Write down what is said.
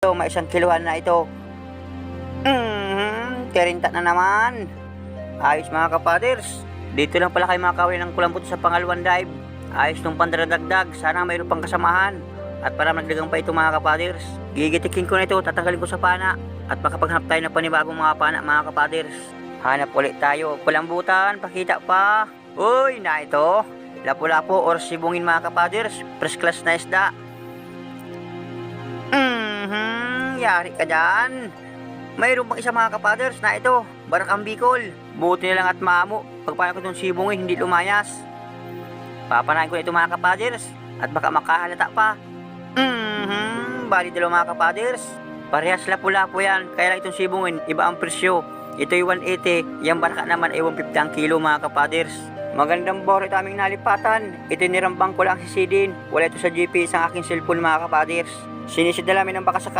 Ito, may isang kiluhan na ito. Mm-hmm, tirinta na naman. Ayos mga kapaders. Dito lang pala kayo makakawin ng kulambot sa pangalawang dive. Ayos nung pandaradagdag. Sana mayroon pang kasamahan. At para magdagang pa ito mga kapaders. Gigitikin ko na ito, tatanggalin ko sa pana. At makapaghanap tayo ng panibagong mga pana mga kapaders. Hanap ulit tayo. Kulambutan, pakita pa. Uy, na ito. Lapu-lapu or sibungin mga kapaders. First class na isda. Mhm, yari ka dyan. Mayroon pang isa mga kapaders na ito, Barakang Bicol. Buti na lang at maamo. Pagpaano ko itong sibungin, hindi lumayas. Papanahin ko na ito mga kapaders. At baka makahalata pa. Mhm, bali dalawa mga kapaders. Parehas lapu-lapu yan. Kaya lang itong sibungin, iba ang presyo. Ito yung 180, yung baraka naman ay 150 ang kilo mga kapaders. Magandang bore ito aming nalipatan. Ito nirambang ko lang si Sidin. Wala ito sa GPS ang aking cellphone mga kapaders. Sinisid na namin ang baka sa